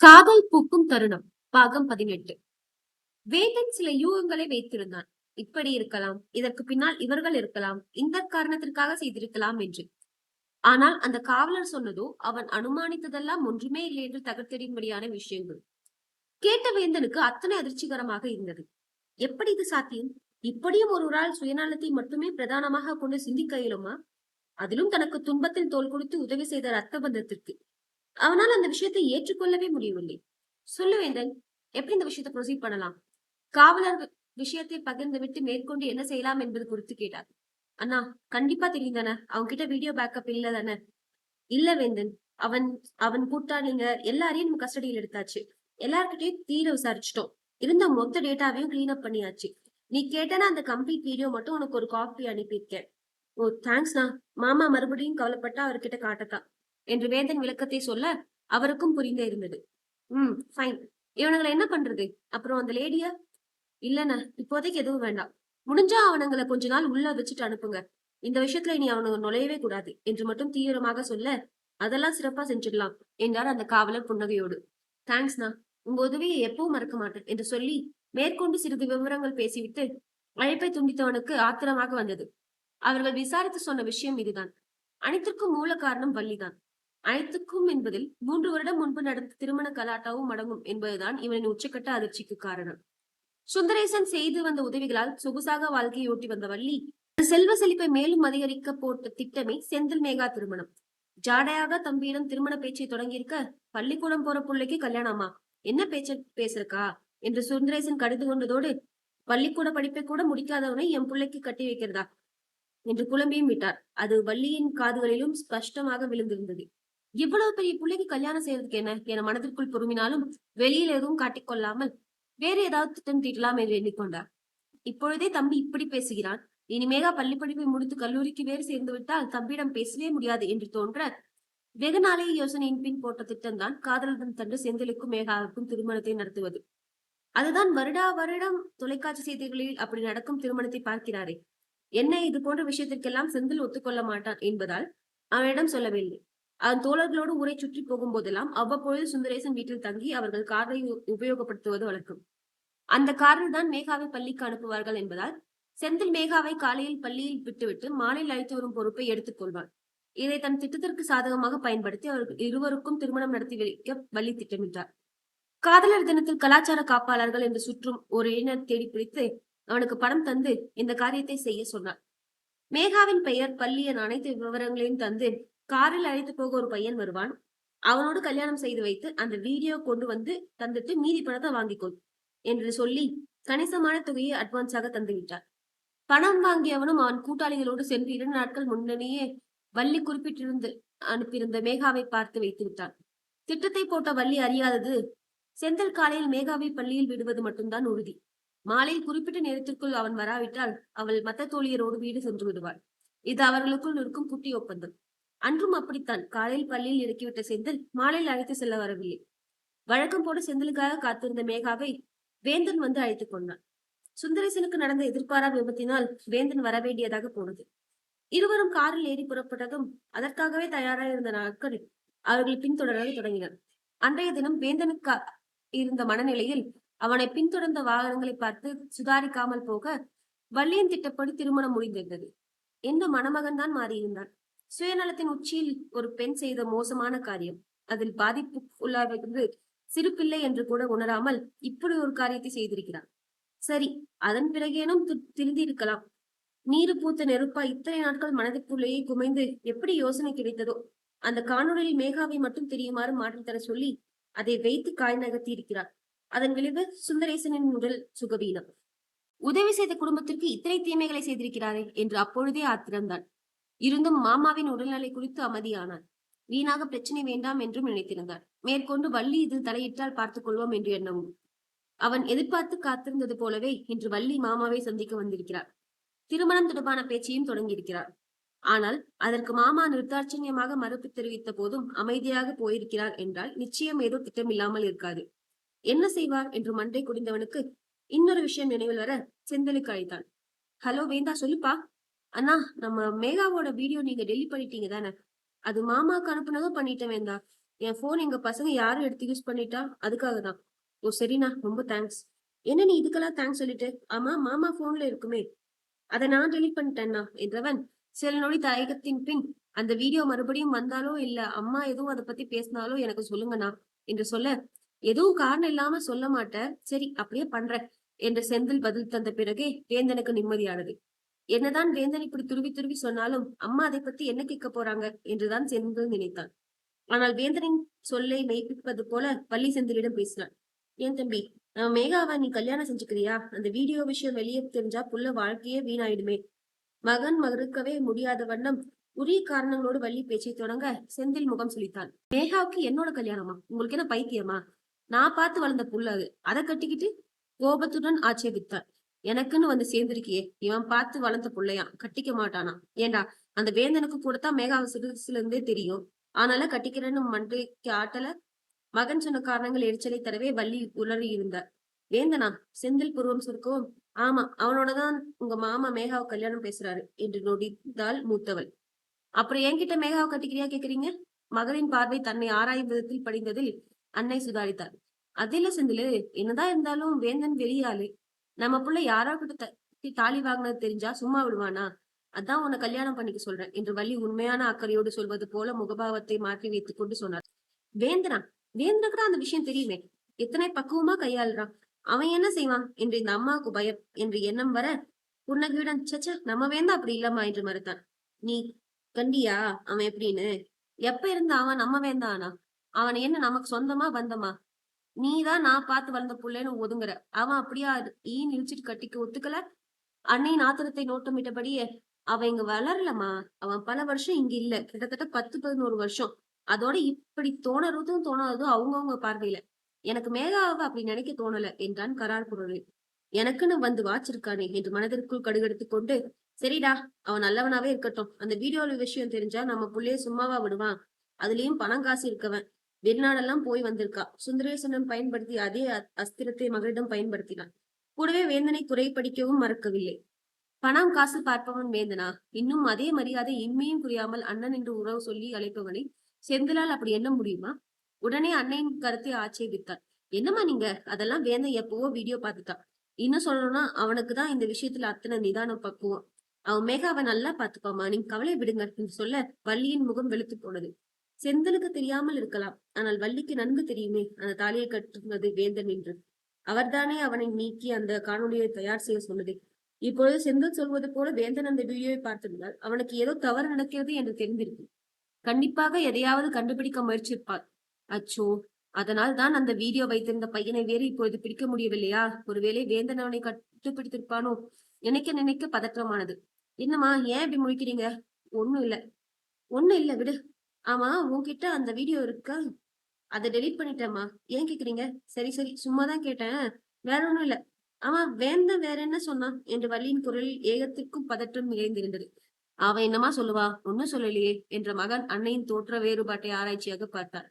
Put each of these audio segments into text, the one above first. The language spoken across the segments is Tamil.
காதல் பூக்கும் தருணம் பாகம் பதினெட்டு. வேந்தன் சில யூகங்களை வைத்திருந்தான். இப்படி இருக்கலாம் இதற்கு பின்னால் இவர்கள் இருக்கலாம் இந்த காரணத்திற்காக செய்திருக்கலாம் என்று. ஆனால் அந்த காவலர் சொன்னதோ அவன் அனுமானித்ததெல்லாம் ஒன்றுமே இல்லை என்று தகர்த்தெறியும்படியான விஷயங்கள். கேட்ட வேந்தனுக்கு அத்தனை அதிர்ச்சிகரமாக இருந்தது. எப்படி இது சாத்தியம்? இப்படியும் ஒருவரால் சுயநலத்தை மட்டுமே பிரதானமாக கொண்டு சிந்திக்க இயலுமா? அதிலும் தனக்கு துன்பத்தில் தோல் கொடுத்து உதவி செய்த ரத்த பந்தத்திற்கு. அவனால் அந்த விஷயத்தை ஏற்றுக்கொள்ளவே முடியவில்லை. சொல்லுவேந்தன் எப்படி இந்த விஷயத்தை ப்ரொசீட் பண்ணலாம்? காவலர் விஷயத்தை பகிர்ந்து விட்டு மேற்கொண்டு என்ன செய்யலாம் என்பது குறித்து கேட்டார். அண்ணா கண்டிப்பா தெரியும் தானே? அவங்க கிட்ட வீடியோ பேக்கப் இல்ல தானே? இல்ல வேந்தன் அவன் அவன் கூட்டாளிங்க எல்லாரையும் நம்ம கஸ்டடியில் எடுத்தாச்சு. எல்லார்கிட்டயும் தீர விசாரிச்சிட்டோம். இருந்த மொத்த டேட்டாவையும் கிளீன் அப் பண்ணியாச்சு. நீ கேட்டனா அந்த கம்ப்ளீட் வீடியோ மட்டும் உனக்கு ஒரு காப்பி அனுப்பியிருக்கேன். ஓ தேங்க்ஸ்ண்ணா மாமா மறுபடியும் கவலைப்பட்டா அவர்கிட்ட காட்டத்தான். என்று வேந்தன் விளக்கத்தை சொல்ல அவருக்கும் புரிந்தே இருந்தது. ம் ஃபைன் இவனுங்களை என்ன பண்றது? அப்புறம் அந்த லேடிய? இல்லண்ணா இப்போதைக்கு எதுவும் வேண்டாம். முடிஞ்சா அவனுங்களை கொஞ்ச நாள் உள்ள வச்சுட்டு அனுப்புங்க. இந்த விஷயத்துல இனி அவனு நுழையவே கூடாது. என்று மட்டும் தீவிரமாக சொல்ல அதெல்லாம் சிறப்பா செஞ்சிடலாம் என்றார் அந்த காவலர் புன்னகையோடு. தேங்க்ஸ்ண்ணா உங்க உதவியை எப்பவும் மறக்க மாட்டேன் என்று சொல்லி மேற்கொண்டு சிறிது விவரங்கள் பேசிவிட்டு அழைப்பை துண்டித்தவனுக்கு ஆத்திரமாக வந்தது. அவர்கள் விசாரித்து சொன்ன விஷயம் இதுதான். அனைத்திற்கும் மூல காரணம் வள்ளிதான். அனைத்துக்கும் என்பதில் மூன்று வருடம் முன்பு நடந்த திருமண கலாட்டாவும் அடங்கும் என்பதுதான் இவனின் உச்சக்கட்ட அதிர்ச்சிக்கு காரணம். சுந்தரேசன் செய்து வந்த உதவிகளால் சொகுசாக வாழ்க்கையொட்டி வந்த வள்ளி செல்வ செழிப்பை மேலும் அதிகரிக்க போட்ட திட்டமே செந்தில் மேகா திருமணம். ஜாடையாக தம்பியிடம் திருமண பேச்சை தொடங்கியிருக்க பள்ளிக்கூடம் போற பிள்ளைக்கு கல்யாணமா? என்ன பேச்ச பேசுறக்கா? என்று சுந்தரேசன் கடிந்து கொண்டதோடு பள்ளிக்கூட படிப்பை கூட முடிக்காதவனை என் பிள்ளைக்கு கட்டி வைக்கிறதா? என்று குழம்பியும் விட்டார். அது வள்ளியின் காதுகளிலும் ஸ்பஷ்டமாக விழுந்திருந்தது. இவ்வளவு பெரிய பிள்ளைக்கு கல்யாணம் செய்யறதுக்கு என்ன? என மனதிற்குள் பொறுமினாலும் வெளியில் எதுவும் காட்டிக்கொள்ளாமல் வேறு ஏதாவது திட்டம் தீட்டலாம் என்று எண்ணிக்கொண்டார். இப்பொழுதே தம்பி இப்படி பேசுகிறான். இனிமேகா பள்ளி படிப்பை முடித்து கல்லூரிக்கு வேறு சேர்ந்து விட்டால் தம்பியிடம் பேசவே முடியாது என்று தோன்ற வெகு யோசனையின் பின் போட்ட திட்டம்தான் காதலன் தண்டு செந்திலுக்கும் மேகாவுக்கும் திருமணத்தை நடத்துவது. அதுதான் வருடா வருடம் தொலைக்காட்சி செய்திகளில் அப்படி நடக்கும் திருமணத்தை பார்க்கிறாரே. என்ன இது போன்ற விஷயத்திற்கெல்லாம் செந்தில் ஒத்துக்கொள்ள மாட்டான் என்பதால் அவனிடம் சொல்லவில்லை. தோழர்களோடு ஊரை சுற்றி போகும்போதெல்லாம் அவ்வப்பொழுது சுந்தரேசன் வீட்டில் தங்கி அவர்கள் காரை உபயோகப்படுத்துவது வழக்கம். அந்த காரில் தான் மேகாவை பள்ளிக்கு அனுப்புவார்கள் என்பதால் செந்தில் மேகாவை காலையில் பள்ளியில் விட்டுவிட்டு மாலையில் அழைத்து வரும் பொறுப்பை எடுத்துக் கொள்வான் இதை தன் திட்டத்திற்கு சாதகமாக பயன்படுத்தி அவர்கள் இருவருக்கும் திருமணம் நடத்தி வைக்க வள்ளி திட்டமிட்டார். காதலர் தினத்தில் கலாச்சார காப்பாளர்கள் என்று சுற்றும் ஒரு இளைஞர் தேடி பிடித்து அவனுக்கு பணம் தந்து இந்த காரியத்தை செய்ய சொன்னார். மேகாவின் பெயர் பள்ளி என அனைத்து விவரங்களையும் தந்து காரில் அழைத்து போக ஒரு பையன் வருவான். அவனோடு கல்யாணம் செய்து வைத்து அந்த வீடியோ கொண்டு வந்து தந்துட்டு மீதி பணத்தை வாங்கிக்கொள் என்று சொல்லி கணிசமான தொகையை அட்வான்ஸாக தந்துவிட்டார் பணம் வாங்கியவனும் அவன் கூட்டாளிகளோடு சென்று இரண்டு நாட்கள் முன்னணியே வள்ளி குறிப்பிட்டிருந்து அனுப்பியிருந்த மேகாவை பார்த்து வைத்து விட்டான். திட்டத்தை போட்ட வள்ளி அறியாதது செந்தில் காலையில் மேகாவை பள்ளியில் விடுவது மட்டும்தான் உறுதி. மாலையில் குறிப்பிட்ட நேரத்திற்குள் அவன் வராவிட்டால் அவள் மத்த தோழியரோடு வீடு சென்று விடுவாள். இது அவர்களுக்குள் இருக்கும் குட்டி ஒப்பந்தம். அன்றும் அப்படித்தான். காலையில் பள்ளியில் இறக்கிவிட்ட செந்தில் மாலையில் அழைத்து செல்ல வரவில்லை. வழக்கம் போல செந்திலுக்காக காத்திருந்த மேகாவை வேந்தன் வந்து அழைத்துக் கொண்டான். சுந்தரேசனுக்கு நடந்த எதிர்பாரா விபத்தினால் வேந்தன் வரவேண்டியதாக போனது. இருவரும் காரில் ஏறி புறப்பட்டதும் அதற்காகவே தயாராக இருந்த நாட்கள் அவர்கள் பின்தொடர தொடங்கினர். அன்றைய தினம் வேந்தனுக்கு இருந்த மனநிலையில் அவனை பின்தொடர்ந்த வாகனங்களை பார்த்து சுதாரிக்காமல் போக வள்ளியின் திட்டப்படி திருமணம் முடிந்திருந்தது எந்த மணமகன் தான் மாறியிருந்தான். சுயநலத்தின் உச்சியில் ஒரு பெண் செய்த மோசமான காரியம். அதில் பாதிப்பு உள்ளாவது சிறு பிள்ளை என்று கூட உணராமல் இப்படி ஒரு காரியத்தை செய்திருக்கிறான் சரி அதன் பிறகேனும் தி- திருந்திருக்கலாம் நீரு பூத்த நெருப்பா இத்தனை நாட்கள் மனதுக்குள்ளேயே குமைந்து எப்படி யோசனை கிடைத்ததோ அந்த காணொளியில் மேகாவை மட்டும் தெரியுமாறு மாற்றி தர சொல்லி அதை வைத்து காய் நகர்த்தி இருக்கிறார். அதன் விளைவு சுந்தரேசனின் உடல் சுகவீனம். உதவி செய்த குடும்பத்திற்கு இத்தனை தீமைகளை செய்திருக்கிறாரே என்று அப்பொழுதே ஆத்திரம்தான். இருந்தும் மாமாவின் உடல்நிலை குறித்து அமைதியானார். வீணாக பிரச்சனை வேண்டாம் என்றும் நினைத்திருந்தார். மேற்கொண்டு வள்ளி இதில் தலையிட்டால் பார்த்துக் கொள்வோம் என்று எண்ணவும். அவன் எதிர்பார்த்து காத்திருந்தது போலவே இன்று வள்ளி மாமாவை சந்திக்க வந்திருக்கிறார். திருமணம் தொடர்பான பேச்சையும் தொடங்கியிருக்கிறார். ஆனால் அதற்கு மாமா நிர்தாட்சண்யமாக மறுப்பு தெரிவித்த போதும் அமைதியாக போயிருக்கிறார் என்றால் நிச்சயம் ஏதோ திட்டமில்லாமல் இருக்காது. என்ன செய்வார் என்று மண்டை குடிந்தவனுக்கு இன்னொரு விஷயம் நினைவில் வர செந்தலுக்கு அழைத்தான். ஹலோ வேந்தா சொல்லுப்பா. அண்ணா நம்ம மேகாவோட வீடியோ நீங்க டெலிட் பண்ணிட்டீங்க தானே? அது மாமாக்கு அனுப்புனதும் பண்ணிட்டேன் வேண்டாம் என் போன் எங்க பசங்க யாரும் எடுத்து யூஸ் பண்ணிட்டா? அதுக்காக தான் ஓ சரிண்ணா. ரொம்ப தேங்க்ஸ் என்ன நீ இதுக்கெல்லாம் தேங்க்ஸ் சொல்லிட்டு? ஆமா மாமா போன்ல இருக்குமே. அதை நான் டெலிட் பண்ணிட்டேன்னா என்றவன் சில நொடி தயக்கத்தின் பின் அந்த வீடியோ மறுபடியும் வந்தாலோ இல்ல அம்மா எதுவும் அதை பத்தி பேசினாலோ எனக்கு சொல்லுங்கண்ணா என்று சொல்ல எதுவும் காரணம் இல்லாம சொல்ல மாட்டேன். சரி அப்படியே பண்றேன் என்று செந்தில் பதில் தந்த பிறகே வேந்தனுக்கு நிம்மதியானது. என்னதான் வேந்தன் இப்படி துருவி துருவி சொன்னாலும் அம்மா அதை பத்தி என்ன கேட்க போறாங்க? என்றுதான் செந்தில் நினைத்தான். ஆனால் வேந்தனின் சொல்லை மெய்ப்பிப்பது போல பள்ளி செந்திலிடம் பேசினான். ஏன் தம்பி நான் மேகாவை நீ கல்யாணம் செஞ்சுக்கிறியா? அந்த வீடியோ விஷயம் வெளியே தெரிஞ்சா புள்ள வாழ்க்கையே வீணாயிடுமே. மகன் மறுக்கவே முடியாத வண்ணம் உரிய காரணங்களோடு வள்ளி பேச்சை தொடங்க செந்தில் முகம் சுழித்தான் மேகாவுக்கு என்னோட கல்யாணமா? உங்களுக்கு என்ன பைத்தியமா? நான் பார்த்து வளர்ந்த புள்ள அது. அதை கட்டிக்கிட்டு கோபத்துடன் ஆட்சேபித்தார் எனக்குன்னு வந்து சேர்ந்திருக்கியே. இவன் பார்த்து வளர்ந்த பிள்ளையா கட்டிக்க மாட்டானா ஏண்டா அந்த வேந்தனுக்கு கூடத்தான் மேகாவை சிறுசுல இருந்தே தெரியும். ஆனால கட்டிக்கிறேன்னு மண்டைக்கு ஆட்டல மகன் சொன்ன காரணங்கள் எரிச்சலை தரவே வள்ளி உளறி இருந்தார். வேந்தனா செந்தில் புருவம் சுருக்கவும் ஆமா அவனோடதான் உங்க மாமா மேகாவை கல்யாணம் பேசுறாரு என்று நொடித்தாள் மூத்தவள். அப்புறம் என்கிட்ட மேகாவை கட்டிக்கிறியா கேக்குறீங்க? மகளின் பார்வை தன்னை ஆராயும் விதத்தில் படிந்ததில் அன்னை சுதாரித்தார் அதில செந்திலு என்னதான் இருந்தாலும் வேந்தன் வெளியாளு. நம்ம புள்ள யாரோ கிட்ட தாலி வாங்கினது தெரிஞ்சா சும்மா விடுவானா? அதான் உன்னை கல்யாணம் பண்ணிக்க சொல்றேன் என்று வள்ளி உண்மையான அக்கறையோடு சொல்வது போல முகபாவத்தை மாற்றி வைத்துக் கொண்டு சொன்னார். வேந்தனா வேந்தனுக்கு அந்த விஷயம் தெரியுமே. எத்தனை பக்குவமா கையாளுறான்? அவன் என்ன செய்வான்? என்று இந்த அம்மாவுக்கு பயம் என்று எண்ணம் வர புன்னகையுடன் சச்சா நம்ம வேந்தா அப்படி இல்லம்மா என்று மறுத்தான். நீ கண்டியா? அவன் எப்படின்னு? எப்ப இருந்து அவன் நம்ம வேந்தானா? அவன் என்ன நமக்கு சொந்தமா பந்தமா? நீதான் நான் பார்த்து வளர்ந்த புள்ளைன்னு ஒதுங்குற. அவன் அப்படியா ஈ நிழிச்சிட்டு கட்டிக்க ஒத்துக்கல. அன்னையின் ஆத்திரத்தை நோட்டமிட்டபடியே அவன் இங்க வளரலமா அவன் பல வருஷம் இங்க இல்ல. கிட்டத்தட்ட பத்து பதினோரு வருஷம். அதோட இப்படி தோணறதும் தோணாததும் அவங்கவுங்க பார்வையில. எனக்கு மேகாவை அப்படி நினைக்க தோணல என்றான் கரார் குரலில். எனக்குன்னு வந்து வாச்சிருக்கானே என்று மனதிற்குள் கடுகெடுத்து கொண்டு சரிடா அவன் நல்லவனாவே இருக்கட்டும். அந்த வீடியோல விஷயம் தெரிஞ்சா நம்ம புள்ளைய சும்மாவா விடுவான். அதுலயும் பணம் காசு இருக்கவன். வெளிநாடெல்லாம் போய் வந்திருக்கா. சுந்தரேசனம் பயன்படுத்தி அதே அஸ்திரத்தை மகளிடம் பயன்படுத்தினான். கூடவே வேந்தனை குறை படிக்கவும் மறக்கவில்லை. பணம் காசு பார்ப்பவன் வேந்தனா? இன்னும் அதே மரியாதை இம்மையும் புரியாமல் அண்ணன் என்று உறவு சொல்லி அழைப்பவனை செந்திலால் அப்படி எண்ண முடியுமா? உடனே அன்னையின் கருத்தை ஆட்சேபித்தாள். என்னம்மா நீங்க? அதெல்லாம் வேந்தன் எப்பவோ வீடியோ பார்த்துட்டான் இன்னும் சொல்லணும்னா அவனுக்கு தான் இந்த விஷயத்துல அத்தனை நிதானம் பக்குவம். அவன் மேகாவை நல்லா பாத்துப்பாமா நீங்க கவலை விடுங்க என்று சொல்ல வள்ளியின் முகம் வெளுத்து போனது. செந்திலுக்கு தெரியாமல் இருக்கலாம். ஆனால் வள்ளிக்கு நன்கு தெரியுமே அந்த தாலியை கட்டுவது வேந்தன் என்று. அவர்தானே அவனை நீக்கி அந்த காணொளியை தயார் செய்ய சொன்னதே இப்பொழுது செந்தில் சொல்வது போல வேந்தன் அந்த வீடியோவை பார்த்திருந்தால் அவனுக்கு ஏதோ தவறு நடக்கிறது என்று தெரிந்திருக்கும். கண்டிப்பாக எதையாவது கண்டுபிடிக்க முயற்சிப்பார் அச்சோ அதனால் தான் அந்த வீடியோ வைத்திருந்த பையனை வேறு இப்பொழுது பிடிக்க முடியவில்லையா? ஒருவேளை வேந்தன் அவனை கட்டுப்பிடித்திருப்பானோ? நினைக்க நினைக்க பதற்றமானது. என்னம்மா ஏன் இப்படி முழிக்கிறீங்க? ஒண்ணும் இல்ல. ஒண்ணும் இல்ல விடு. ஆமா உன்கிட்ட அந்த வீடியோ இருக்கா? அதை டெலீட் பண்ணிட்டேம்மா. ஏன் கேக்குறீங்க? சரி சரி சும்மா தான் கேட்டேன். வேற ஒண்ணும் இல்ல. ஆமா வேந்த வேற என்ன சொன்னான்? என்று வள்ளியின் குரலில் ஏகத்திற்கும் பதற்றம் நிறைந்திருந்தது. அவ என்னமா சொல்லுவா? ஒன்னும் சொல்லலையே என்ற மகன் அன்னையின் தோற்ற வேறுபாட்டை ஆராய்ச்சியாக பார்த்தார்.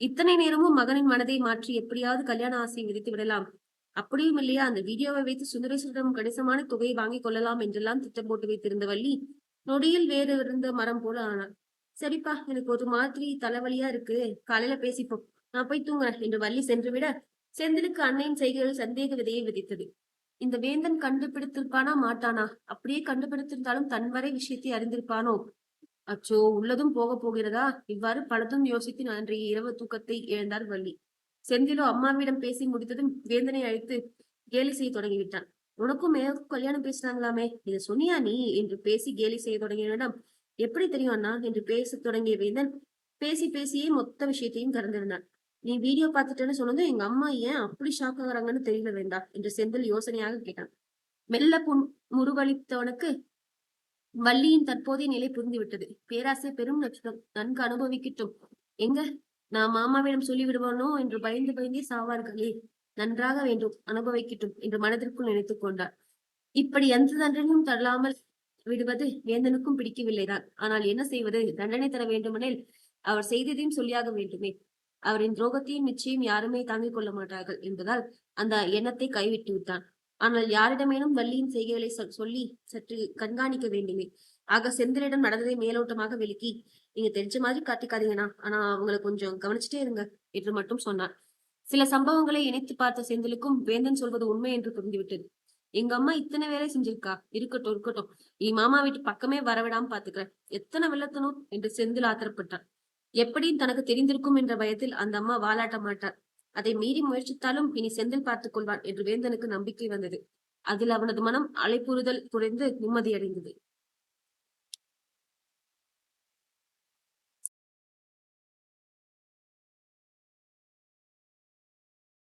இத்தனை நேரமும் மகனின் மனதை மாற்றி எப்படியாவது கல்யாண ஆசையை விதித்து விடலாம். அப்படியும் இல்லையா அந்த வீடியோவை வைத்து சுந்தரேஸ்வரிடம் கணிசமான தொகையை வாங்கிக் கொள்ளலாம் என்றெல்லாம் திட்டம் போட்டு வைத்திருந்த வள்ளி நொடியில் வேறு இருந்த மரம் போல ஆனாள். சரிப்பா எனக்கு ஒரு மாதிரி தலைவலியா இருக்கு. காலையில பேசிப்போம் நான் போய் தூங்குறேன். என்று வள்ளி சென்று விட செந்திலுக்கு அன்னையின் செய்கைகள் சந்தேக விதையை விதித்தது. இந்த வேந்தன் கண்டுபிடித்திருப்பானா மாட்டானா? அப்படியே கண்டுபிடித்திருந்தாலும் தன் வரை விஷயத்தை அறிந்திருப்பானோ? அச்சோ உள்ளதும் போக போகிறதா? இவ்வாறு பலதும் யோசித்து அன்றைய இரவு தூக்கத்தை இழந்தார் வள்ளி. செந்திலோ அம்மாவிடம் பேசி முடித்ததும் வேந்தனை அழைத்து கேலி செய்ய தொடங்கிவிட்டான். உனக்கும் மேகக்கும் கல்யாணம் பேசினாங்களாமே இதை சொன்னியா நீ? என்று பேசி கேலி செய்ய தொடங்கியவனிடம் எப்படி தெரியும் அண்ணா? என்று பேசத் தொடங்கிய வேந்தன் பேசி பேசியே மொத்த விஷயத்தையும் கறந்திருந்தான் நீ வீடியோ பார்த்துட்டேன்னு சொன்னதும் எங்க அம்மா ஏன் அப்படி ஷாக் ஆகுறாங்கன்னு தெரியல வேண்டா என்று செந்தில் யோசனையாக கேட்டான். மெல்ல புன் முருகளித்தவனுக்கு வள்ளியின் தற்போதைய நிலை புரிந்துவிட்டது. பேராசை பெரும் நட்சத்திரம் நன்கு அனுபவிக்கட்டும். எங்க? நான் மாமாவிடம் சொல்லி விடுவானோ என்று பயந்து பயந்தே சாவார்களே நன்றாக வேண்டும் அனுபவிக்கட்டும் என்று மனதிற்குள் நினைத்துக் கொண்டார். இப்படி எந்த தண்டனையும் தள்ளாமல் விடுவது வேந்தனுக்கும் பிடிக்கவில்லைதான். ஆனால் என்ன செய்வது? தண்டனை தர வேண்டுமெனில் அவர் செய்ததையும் சொல்லியாக வேண்டுமே. அவரின் துரோகத்தையும் நிச்சயம் யாருமே தாங்கிக் கொள்ள மாட்டார்கள் என்பதால் அந்த எண்ணத்தை கைவிட்டு விட்டான். ஆனால் யாரிடமேனும் வள்ளியின் செய்கைகளை சொல்லி சற்று கண்காணிக்க வேண்டுமே. ஆக செந்திலிடம் நடந்ததை மேலோட்டமாக விலக்கி நீங்க தெரிஞ்ச மாதிரி காட்டிக்காதீங்கண்ணா. ஆனா அவங்களை கொஞ்சம் கவனிச்சுட்டே இருங்க என்று மட்டும் சொன்னார் சில சம்பவங்களை இணைத்து பார்த்த செந்திலுக்கும் வேந்தன் சொல்வது உண்மை என்று புரிந்துவிட்டது எங்க அம்மா இத்தனை வேலை செஞ்சிருக்கா? இருக்கட்டும் இருக்கட்டும். என் மாமா வீட்டு பக்கமே வரவிடாம பாத்துக்கிறேன். எத்தனை வெள்ளத்தனும் என்று செந்தில் ஆத்திரப்பட்டார் எப்படியும் தனக்கு தெரிந்திருக்கும் என்ற பயத்தில் அந்த அம்மா வாலாட்ட மாட்டார் அதை மீறி முயற்சித்தாலும் இனி செந்தில் பார்த்துக் கொள்வான் என்று வேந்தனுக்கு நம்பிக்கை வந்தது. அதில் அவனது மனம் அலைப்புறுதல் குறைந்து நிம்மதியடைந்தது